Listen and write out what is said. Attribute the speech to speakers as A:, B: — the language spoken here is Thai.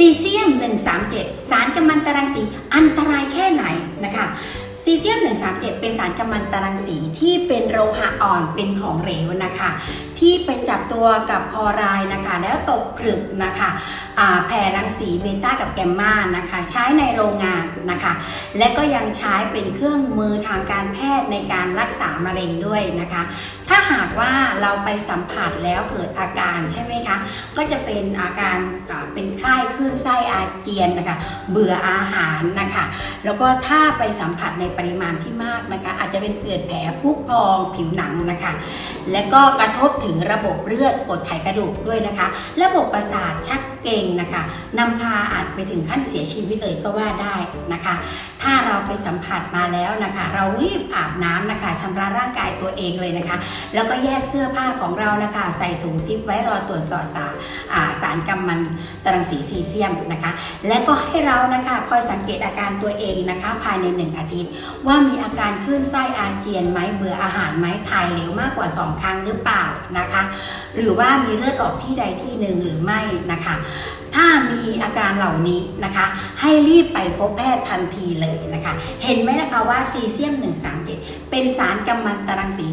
A: ซีเซียม 137 สารกัมมันตรังสีอันตรายแค่ไหนนะคะซีเซียม 137 เป็นสารกัมมันตรังสีที่เป็นโลหะอ่อนเป็นของเหลวนะคะ ที่ไปจับตัวกับคอไรด์นะคะ แล้วตกผลึกนะคะแผ่รังสีเบต้ากับแกมมานะคะ ใช้ในโรงงานนะคะ และก็ยังใช้เป็นเครื่องมือทางการแพทย์ในการรักษามะเร็งด้วยนะคะ ถ้าหากว่าเราไปสัมผัสแล้วเกิดอาการใช่ไหมคะ ก็จะเป็นอาการเป็นไข้คลื่นไส้อาเจียนนะคะ เบื่ออาหารนะคะ แล้วก็ถ้าไปสัมผัสในปริมาณที่มากนะคะ อาจจะเป็นเกิดแผลพุพองผิวหนังนะคะและก็กระทบถึงระบบเลือดกดไขกระดูกด้วยนะคะ ระบบประสาทชักเกร็งนะคะนำพาอาจไปถึงขั้นเสียชีวิตเลยก็ว่าได้นะคะ ถ้าเราไปสัมผัสมาแล้วนะคะ เรารีบอาบน้ำนะคะชำระร่างกายตัวเองเลยนะคะ แล้วก็แยกเสื้อผ้าของเรานะคะ ใส่ถุงซิปไว้รอตรวจสอบสารสารกัมมันตรังสีซีเซียมนะคะ และก็ให้เรานะคะคอยสังเกตอาการตัวเองนะคะ ภายในหนึ่งอาทิตย์ ว่ามีอาการคลื่นไส้อาเจียนไหมเบื่ออาหารไหมถ่ายเหลวมากกว่า 2 ครั้งหรือเปล่านะคะ หรือว่ามีเลือดออกที่ใดที่หนึ่งหรือไม่นะคะ ถ้ามีอาการเหล่านี้นะคะ ให้รีบไปพบแพทย์ทันทีเลยนะคะ เห็นไหมนะคะว่าซีเซียม 137 เป็นสารกัมมันตรังสี